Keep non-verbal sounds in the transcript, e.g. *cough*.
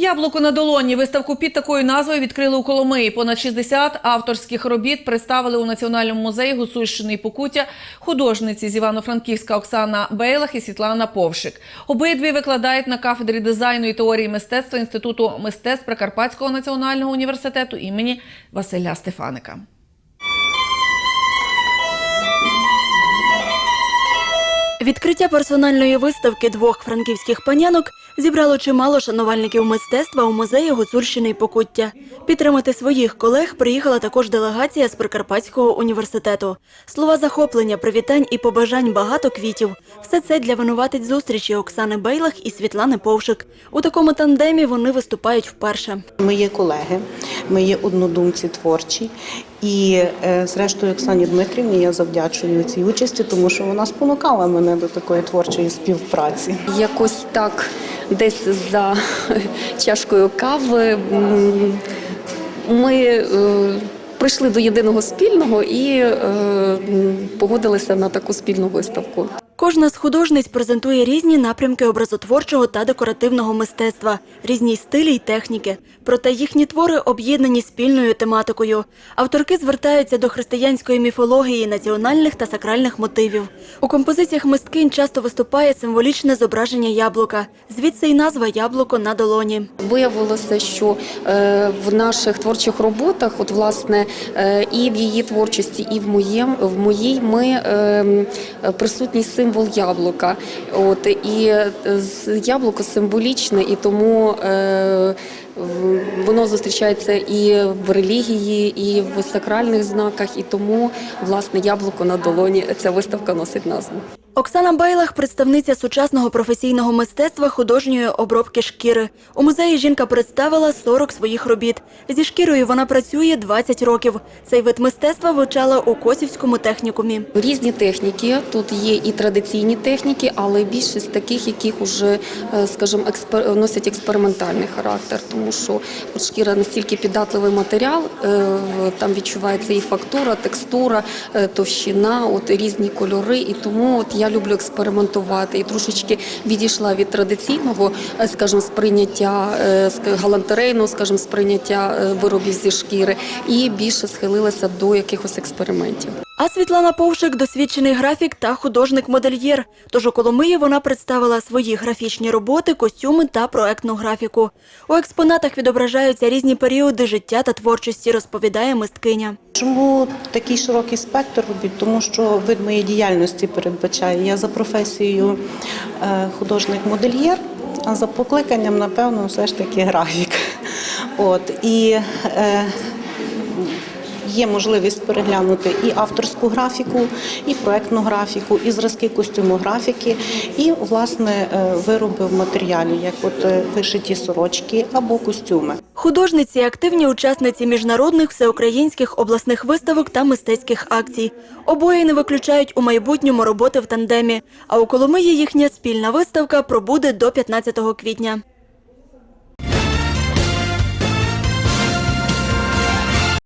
Яблуко на долоні. Виставку під такою назвою відкрили у Коломиї. Понад 60 авторських робіт представили у Національному музеї Гуцульщини і Покуття художниці з Івано-Франківська Оксана Бейлах і Світлана Повшик. Обидві викладають на кафедрі дизайну і теорії мистецтва Інституту мистецтв Прикарпатського національного університету імені Василя Стефаника. Відкриття персональної виставки двох франківських панянок зібрало чимало шанувальників мистецтва у музеї Гуцульщини і Покуття. Підтримати своїх колег приїхала також делегація з Прикарпатського університету. Слова захоплення, привітань і побажань багато квітів. Все це для винуватиць зустрічі Оксани Бейлах і Світлани Повшик. У такому тандемі вони виступають вперше. Ми є колеги, ми є однодумці творчі. І е, зрештою Оксані Дмитрівні я завдячую цій участі, тому що вона спонукала мене до такої творчої співпраці. якось так десь за *laughs* чашкою кави ми е, прийшли до єдиного спільного і е, погодилися на таку спільну виставку. Кожна з художниць презентує різні напрямки образотворчого та декоративного мистецтва, різні стилі й техніки. Проте їхні твори об'єднані спільною тематикою. Авторки звертаються до християнської міфології, національних та сакральних мотивів. У композиціях мисткинь часто виступає символічне зображення яблука. Звідси й назва яблуко на долоні. Виявилося, що е, в наших творчих роботах, от власне, е, і в її творчості, і в моєм в моїй ми е, м, присутній символ яблука. От і е, яблуко символічне, і тому. Е, Воно зустрічається і в релігії, і в сакральних знаках, і тому власне яблуко на долоні ця виставка носить назву. Оксана Байлах – представниця сучасного професійного мистецтва художньої обробки шкіри. У музеї жінка представила 40 своїх робіт. Зі шкірою вона працює 20 років. Цей вид мистецтва вивчала у Косівському технікумі. Різні техніки тут є і традиційні техніки, але більшість таких, яких уже, е, скажімо, експер... носять експериментальний характер, тому що шкіра настільки піддатливий матеріал, е, там відчувається і фактура, текстура, е, товщина, от різні кольори. І тому от я люблю експериментувати і трошечки відійшла від традиційного, е, скажімо, сприйняття е, галантерейного, скажімо, сприйняття е, виробів зі шкіри, і більше схилилася до якихось експериментів. А Світлана Повшик – досвідчений графік та художник-модельєр. Тож у Коломиї вона представила свої графічні роботи, костюми та проектну графіку. У експонатах відображаються різні періоди життя та творчості, розповідає мисткиня. Чому такий широкий спектр робіт? Тому що вид моєї діяльності передбачає. Я за професією е, художник-модельєр, а за покликанням, напевно, все ж таки графік. От і е, Є можливість переглянути і авторську графіку, і проектну графіку, і зразки костюмографіки, і власне е, вироби в матеріалі, як от е, вишиті сорочки або костюми. Художниці – активні учасниці міжнародних, всеукраїнських обласних виставок та мистецьких акцій. Обоє не виключають у майбутньому роботи в тандемі. А у Коломиї їхня спільна виставка пробуде до 15 квітня.